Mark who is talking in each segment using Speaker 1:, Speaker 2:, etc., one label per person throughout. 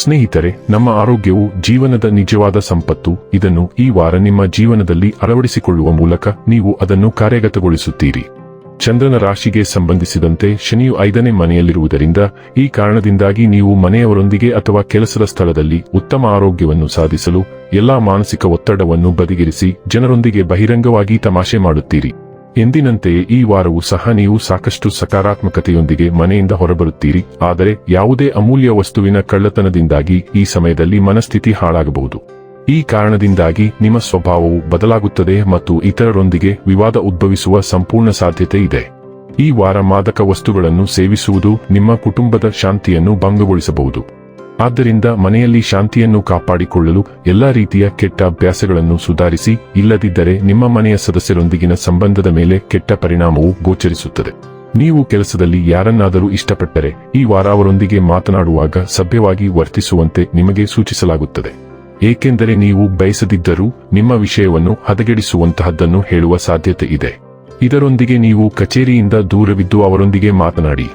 Speaker 1: ಸ್ನೇಹಿತರೆ, ನಮ್ಮ ಆರೋಗ್ಯವು ಜೀವನದ ನಿಜವಾದ ಸಂಪತ್ತು. ಇದನ್ನು ಈ ವಾರ ನಿಮ್ಮ ಜೀವನದಲ್ಲಿ ಅಳವಡಿಸಿಕೊಳ್ಳುವ ಮೂಲಕ ನೀವು ಅದನ್ನು ಕಾರ್ಯಗತಗೊಳಿಸುತ್ತೀರಿ. ಚಂದ್ರನ ರಾಶಿಗೆ ಸಂಬಂಧಿಸಿದಂತೆ ಶನಿಯು ಐದನೇ ಮನೆಯಲ್ಲಿರುವುದರಿಂದ ಈ ಕಾರಣದಿಂದಾಗಿ ನೀವು ಮನೆಯವರೊಂದಿಗೆ ಅಥವಾ ಕೆಲಸದ ಸ್ಥಳದಲ್ಲಿ ಉತ್ತಮ ಆರೋಗ್ಯವನ್ನು ಸಾಧಿಸಲು ಎಲ್ಲಾ ಮಾನಸಿಕ ಒತ್ತಡವನ್ನು ಬದಿಗಿರಿಸಿ ಜನರೊಂದಿಗೆ ಬಹಿರಂಗವಾಗಿ ತಮಾಷೆ ಮಾಡುತ್ತೀರಿ. ಎಂದಿನಂತೆಯೇ ಈ ವಾರವೂ ಸಹ ನೀವು ಸಾಕಷ್ಟು ಸಕಾರಾತ್ಮಕತೆಯೊಂದಿಗೆ ಮನೆಯಿಂದ ಹೊರಬರುತ್ತೀರಿ. ಆದರೆ ಯಾವುದೇ ಅಮೂಲ್ಯ ವಸ್ತುವಿನ ಕಳ್ಳತನದಿಂದಾಗಿ ಈ ಸಮಯದಲ್ಲಿ ಮನಸ್ಥಿತಿ ಹಾಳಾಗಬಹುದು. ಈ ಕಾರಣದಿಂದಾಗಿ ನಿಮ್ಮ ಸ್ವಭಾವವು ಬದಲಾಗುತ್ತದೆ ಮತ್ತು ಇತರರೊಂದಿಗೆ ವಿವಾದ ಉದ್ಭವಿಸುವ ಸಂಪೂರ್ಣ ಸಾಧ್ಯತೆ ಇದೆ. ಈ ವಾರ ಮಾದಕ ವಸ್ತುಗಳನ್ನು ಸೇವಿಸುವುದು ನಿಮ್ಮ ಕುಟುಂಬದ ಶಾಂತಿಯನ್ನು ಭಂಗಗೊಳಿಸಬಹುದು. ಆದ್ದರಿಂದ ಮನೆಯಲ್ಲಿ ಶಾಂತಿಯನ್ನು ಕಾಪಾಡಿಕೊಳ್ಳಲು ಎಲ್ಲಾ ರೀತಿಯ ಕೆಟ್ಟ ಅಭ್ಯಾಸಗಳನ್ನು ಸುಧಾರಿಸಿ, ಇಲ್ಲದಿದ್ದರೆ ನಿಮ್ಮ ಮನೆಯ ಸದಸ್ಯರೊಂದಿಗಿನ ಸಂಬಂಧದ ಮೇಲೆ ಕೆಟ್ಟ ಪರಿಣಾಮವು ಗೋಚರಿಸುತ್ತದೆ. ನೀವು ಕೆಲಸದಲ್ಲಿ ಯಾರನ್ನಾದರೂ ಇಷ್ಟಪಟ್ಟರೆ ಈ ವಾರ ಅವರೊಂದಿಗೆ ಮಾತನಾಡುವಾಗ ಸಭ್ಯವಾಗಿ ವರ್ತಿಸುವಂತೆ ನಿಮಗೆ ಸೂಚಿಸಲಾಗುತ್ತದೆ. ಏಕೆಂದರೆ ನೀವು ಬಯಸದಿದ್ದರೂ ನಿಮ್ಮ ವಿಷಯವನ್ನು ಹದಗೆಡಿಸುವಂತಹದ್ದನ್ನು ಹೇಳುವ ಸಾಧ್ಯತೆ ಇದೆ. ಇದರೊಂದಿಗೆ ನೀವು ಕಚೇರಿಯಿಂದ ದೂರವಿದ್ದು ಅವರೊಂದಿಗೆ ಮಾತನಾಡಿ.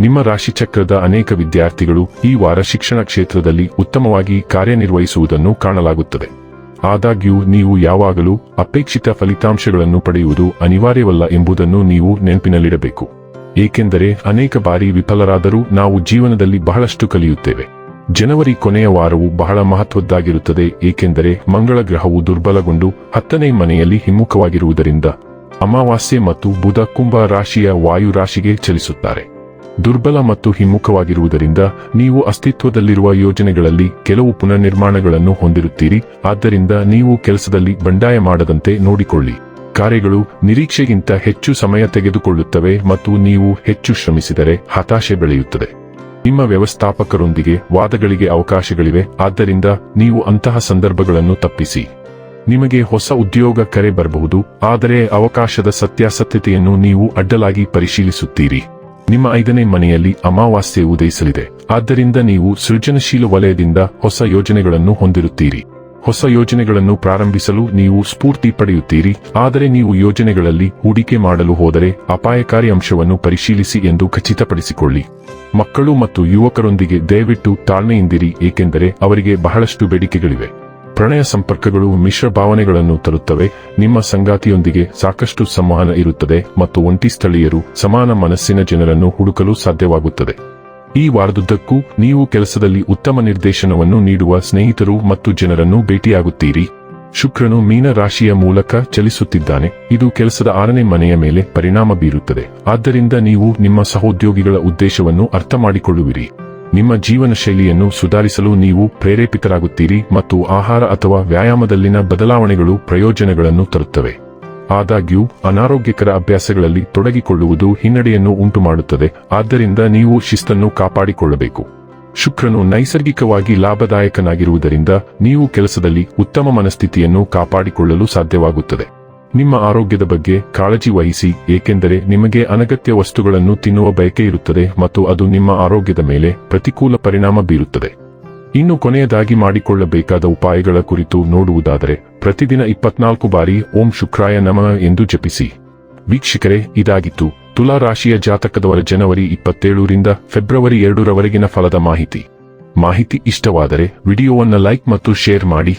Speaker 1: ನಿಮ್ಮ ರಾಶಿಚಕ್ರದ ಅನೇಕ ವಿದ್ಯಾರ್ಥಿಗಳು ಈ ವಾರ ಶಿಕ್ಷಣ ಕ್ಷೇತ್ರದಲ್ಲಿ ಉತ್ತಮವಾಗಿ ಕಾರ್ಯನಿರ್ವಹಿಸುವುದನ್ನು ಕಾಣಲಾಗುತ್ತದೆ. ಆದಾಗ್ಯೂ, ನೀವು ಯಾವಾಗಲೂ ಅಪೇಕ್ಷಿತ ಫಲಿತಾಂಶಗಳನ್ನು ಪಡೆಯುವುದು ಅನಿವಾರ್ಯವಲ್ಲ ಎಂಬುದನ್ನು ನೀವು ನೆನಪಿನಲ್ಲಿಡಬೇಕು. ಏಕೆಂದರೆ, ಅನೇಕ ಬಾರಿ ವಿಫಲರಾದರೂ ನಾವು ಜೀವನದಲ್ಲಿ ಬಹಳಷ್ಟು ಕಲಿಯುತ್ತೇವೆ. ಜನವರಿ ಕೊನೆಯ ವಾರವು ಬಹಳ ಮಹತ್ವದ್ದಾಗಿರುತ್ತದೆ, ಏಕೆಂದರೆ ಮಂಗಳ ಗ್ರಹವು ದುರ್ಬಲಗೊಂಡು ಹತ್ತನೇ ಮನೆಯಲ್ಲಿ ಹಿಮ್ಮುಖವಾಗಿರುವುದರಿಂದ ಅಮಾವಾಸ್ಯೆ ಮತ್ತು ಬುಧ ಕುಂಭ ರಾಶಿಯ ವಾಯು ರಾಶಿಗೆ ಚಲಿಸುತ್ತಾರೆ. ದುರ್ಬಲ ಮತ್ತು ಹಿಮ್ಮುಖವಾಗಿರುವುದರಿಂದ ನೀವು ಅಸ್ತಿತ್ವದಲ್ಲಿರುವ ಯೋಜನೆಗಳಲ್ಲಿ ಕೆಲವು ಪುನರ್ನಿರ್ಮಾಣಗಳನ್ನು ಹೊಂದಿರುತ್ತೀರಿ. ಆದ್ದರಿಂದ ನೀವು ಕೆಲಸದಲ್ಲಿ ಬಂಡಾಯ ಮಾಡದಂತೆ ನೋಡಿಕೊಳ್ಳಿ. ಕಾರ್ಯಗಳು ನಿರೀಕ್ಷೆಗಿಂತ ಹೆಚ್ಚು ಸಮಯ ತೆಗೆದುಕೊಳ್ಳುತ್ತವೆ ಮತ್ತು ನೀವು ಹೆಚ್ಚು ಶ್ರಮಿಸಿದರೆ ಹತಾಶೆ ಬೆಳೆಯುತ್ತದೆ. ನಿಮ್ಮ ವ್ಯವಸ್ಥಾಪಕರೊಂದಿಗೆ ವಾದಗಳಿಗೆ ಅವಕಾಶಗಳಿವೆ, ಆದ್ದರಿಂದ ನೀವು ಅಂತಹ ಸಂದರ್ಭಗಳನ್ನು ತಪ್ಪಿಸಿ. ನಿಮಗೆ ಹೊಸ ಉದ್ಯೋಗ ಕರೆ ಬರಬಹುದು, ಆದರೆ ಅವಕಾಶದ ಸತ್ಯಾಸತ್ಯತೆಯನ್ನು ನೀವು ಅಡ್ಡಲಾಗಿ ಪರಿಶೀಲಿಸುತ್ತೀರಿ. ನಿಮ್ಮ ಐದನೇ ಮನೆಯಲ್ಲಿ ಅಮಾವಾಸ್ಯೆ ಉದಯಿಸಲಿದೆ. ಆದ್ದರಿಂದ ನೀವು ಸೃಜನಶೀಲ ವಲಯದಿಂದ ಹೊಸ ಯೋಜನೆಗಳನ್ನು ಹೊಂದಿರುತ್ತೀರಿ. ಹೊಸ ಯೋಜನೆಗಳನ್ನು ಪ್ರಾರಂಭಿಸಲು ನೀವು ಸ್ಫೂರ್ತಿ ಪಡೆಯುತ್ತೀರಿ. ಆದರೆ ನೀವು ಯೋಜನೆಗಳಲ್ಲಿ ಹೂಡಿಕೆ ಮಾಡಲು ಹೋದರೆ ಅಪಾಯಕಾರಿ ಅಂಶವನ್ನು ಪರಿಶೀಲಿಸಿ ಎಂದು ಖಚಿತಪಡಿಸಿಕೊಳ್ಳಿ. ಮಕ್ಕಳು ಮತ್ತು ಯುವಕರೊಂದಿಗೆ ದಯವಿಟ್ಟು ತಾಳ್ಮೆಯಿಂದಿರಿ, ಏಕೆಂದರೆ ಅವರಿಗೆ ಬಹಳಷ್ಟು ಬೇಡಿಕೆಗಳಿವೆ. ಪ್ರಣಯ ಸಂಪರ್ಕಗಳು ಮಿಶ್ರ ಭಾವನೆಗಳನ್ನು ತರುತ್ತವೆ. ನಿಮ್ಮ ಸಂಗಾತಿಯೊಂದಿಗೆ ಸಾಕಷ್ಟು ಸಂವಹನ ಇರುತ್ತದೆ ಮತ್ತು ಒಂಟಿ ಸ್ಥಳೀಯರು ಸಮಾನ ಮನಸ್ಸಿನ ಜನರನ್ನು ಹುಡುಕಲು ಸಾಧ್ಯವಾಗುತ್ತದೆ. ಈ ವಾರದುದ್ದಕ್ಕೂ ನೀವು ಕೆಲಸದಲ್ಲಿ ಉತ್ತಮ ನಿರ್ದೇಶನವನ್ನು ನೀಡುವ ಸ್ನೇಹಿತರು ಮತ್ತು ಜನರನ್ನು ಭೇಟಿಯಾಗುತ್ತೀರಿ. ಶುಕ್ರನು ಮೀನ ರಾಶಿಯ ಮೂಲಕ ಚಲಿಸುತ್ತಿದ್ದಾನೆ. ಇದು ಕೆಲಸದ ಆರನೇ ಮನೆಯ ಮೇಲೆ ಪರಿಣಾಮ ಬೀರುತ್ತದೆ. ಆದ್ದರಿಂದ ನೀವು ನಿಮ್ಮ ಸಹೋದ್ಯೋಗಿಗಳ ಉದ್ದೇಶವನ್ನು ಅರ್ಥ ಮಾಡಿಕೊಳ್ಳುವಿರಿ ನಿಮ್ಮ ಜೀವನ ಶೈಲಿಯನ್ನು ಸುಧಾರಿಸಲು ನೀವು ಪ್ರೇರೇಪಿತರಾಗುತ್ತೀರಿ ಮತ್ತು ಆಹಾರ ಅಥವಾ ವ್ಯಾಯಾಮದಲ್ಲಿನ ಬದಲಾವಣೆಗಳು ಪ್ರಯೋಜನಗಳನ್ನು ತರುತ್ತವೆ. ಆದಾಗ್ಯೂ, ಅನಾರೋಗ್ಯಕರ ಅಭ್ಯಾಸಗಳಲ್ಲಿ ತೊಡಗಿಕೊಳ್ಳುವುದು ಹಿನ್ನಡೆಯನ್ನು ಉಂಟುಮಾಡುತ್ತದೆ, ಆದ್ದರಿಂದ ನೀವು ಶಿಸ್ತನ್ನು ಕಾಪಾಡಿಕೊಳ್ಳಬೇಕು. ಶುಕ್ರನು ನೈಸರ್ಗಿಕವಾಗಿ ಲಾಭದಾಯಕನಾಗಿರುವುದರಿಂದ ನೀವು ಕೆಲಸದಲ್ಲಿ ಉತ್ತಮ ಮನಸ್ಥಿತಿಯನ್ನು ಕಾಪಾಡಿಕೊಳ್ಳಲು ಸಾಧ್ಯವಾಗುತ್ತದೆ. ನಿಮ್ಮ ಆರೋಗ್ಯದ ಬಗ್ಗೆ ಕಾಳಜಿ ವಹಿಸಿ, ಏಕೆಂದರೆ ನಿಮಗೆ ಅನಗತ್ಯ ವಸ್ತುಗಳನ್ನು ತಿನ್ನುವ ಬಯಕೆ ಇರುತ್ತದೆ ಮತ್ತು ಅದು ನಿಮ್ಮ ಆರೋಗ್ಯದ ಮೇಲೆ ಪ್ರತಿಕೂಲ ಪರಿಣಾಮ ಬೀರುತ್ತದೆ. ಇನ್ನು ಕೊನೆಯದಾಗಿ ಮಾಡಿಕೊಳ್ಳಬೇಕಾದ ಉಪಾಯಗಳ ಕುರಿತು ನೋಡುವುದಾದರೆ, ಪ್ರತಿದಿನ ಇಪ್ಪತ್ನಾಲ್ಕು ಬಾರಿ ಓಂ ಶುಕ್ರಾಯ ನಮ ಎಂದು ಜಪಿಸಿ. ವೀಕ್ಷಕರೇ, ಇದಾಗಿತ್ತು ತುಲಾ ರಾಶಿಯ ಜಾತಕದವರ ಜನವರಿ ಇಪ್ಪತ್ತೇಳರಿಂದ ಫೆಬ್ರವರಿ ಎರಡರವರೆಗಿನ ಫಲದ ಮಾಹಿತಿ. ಮಾಹಿತಿ ಇಷ್ಟವಾದರೆ ವಿಡಿಯೋವನ್ನು ಲೈಕ್ ಮತ್ತು ಶೇರ್ ಮಾಡಿ.